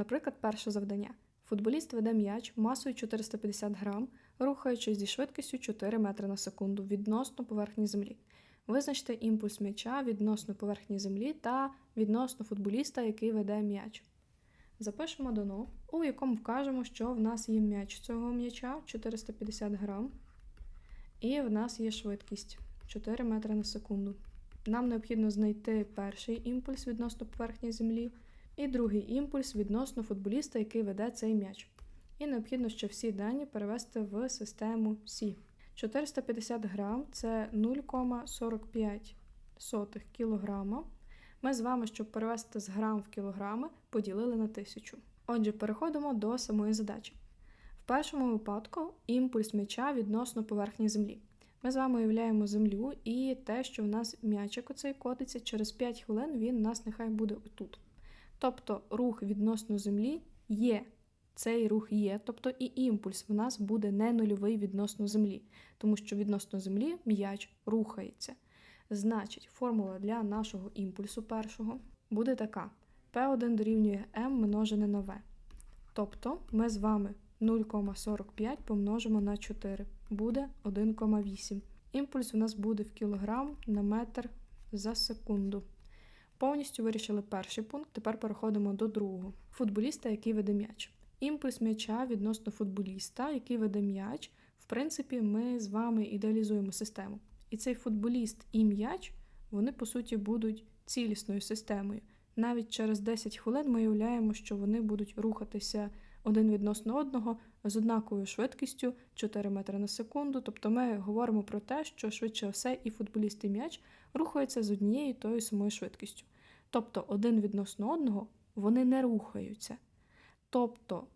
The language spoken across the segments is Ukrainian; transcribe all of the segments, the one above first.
Наприклад, перше завдання. Футболіст веде м'яч масою 450 грам, рухаючись зі швидкістю 4 метри на секунду відносно поверхні землі. Визначте імпульс м'яча відносно поверхні землі та відносно футболіста, який веде м'яч. Запишемо дано, у якому вкажемо, що в нас є м'яч цього м'яча 450 грам, і в нас є швидкість 4 метри на секунду. Нам необхідно знайти перший імпульс відносно поверхні землі і другий імпульс відносно футболіста, який веде цей м'яч. І необхідно ще всі дані перевести в систему Сі. 450 грам це 0,45 кілограма. Ми з вами, щоб перевести з грам в кілограми, поділили на тисячу. Отже, переходимо до самої задачі. В першому випадку імпульс м'яча відносно поверхні землі. Ми з вами уявляємо землю і те, що в нас м'ячик оцей котиться, через 5 хвилин він у нас нехай буде отут. Тобто рух відносно землі є. Цей рух є, тобто і імпульс в нас буде не нульовий відносно землі, тому що відносно землі м'яч рухається. Значить, формула для нашого імпульсу першого буде така: P1 дорівнює m множене на v. Тобто ми з вами 0,45 помножимо на 4, буде 1,8. Імпульс у нас буде в кілограм на метр за секунду. Повністю вирішили перший пункт, тепер переходимо до другого. Футболіста, який веде м'яч. Імпульс м'яча відносно футболіста, який веде м'яч. В принципі, ми з вами ідеалізуємо систему. І цей футболіст і м'яч, вони по суті будуть цілісною системою. Навіть через 10 хвилин ми уявляємо, що вони будуть рухатися один відносно одного з однаковою швидкістю 4 метри на секунду. Тобто ми говоримо про те, що швидше все і футболіст, і м'яч рухаються з однією тою самою швидкістю. Тобто один відносно одного вони не рухаються. Тобто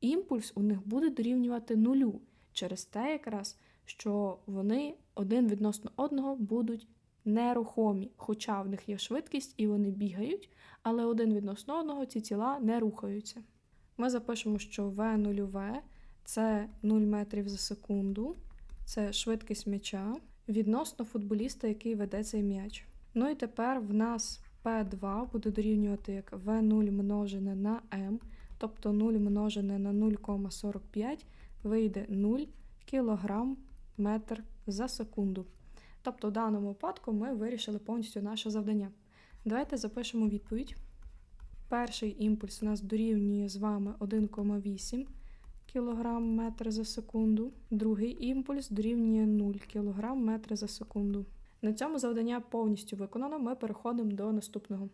імпульс у них буде дорівнювати нулю через те, якраз, що вони один відносно одного будуть нерухомі, хоча в них є швидкість і вони бігають, але один відносно одного ці тіла не рухаються. Ми запишемо, що v нульове це 0 метрів за секунду, це швидкість м'яча відносно футболіста, який веде цей м'яч. Ну і тепер в нас P2 буде дорівнювати як V0 множене на m, тобто 0 множене на 0,45 вийде 0 кг метр за секунду.Тобто, в даному випадку ми вирішили повністю наше завдання. Давайте запишемо відповідь. Перший імпульс у нас дорівнює з вами 1,8 кг метр за секунду. Другий імпульс дорівнює 0 кг метр за секунду. На цьому завдання повністю виконано. Ми переходимо до наступного.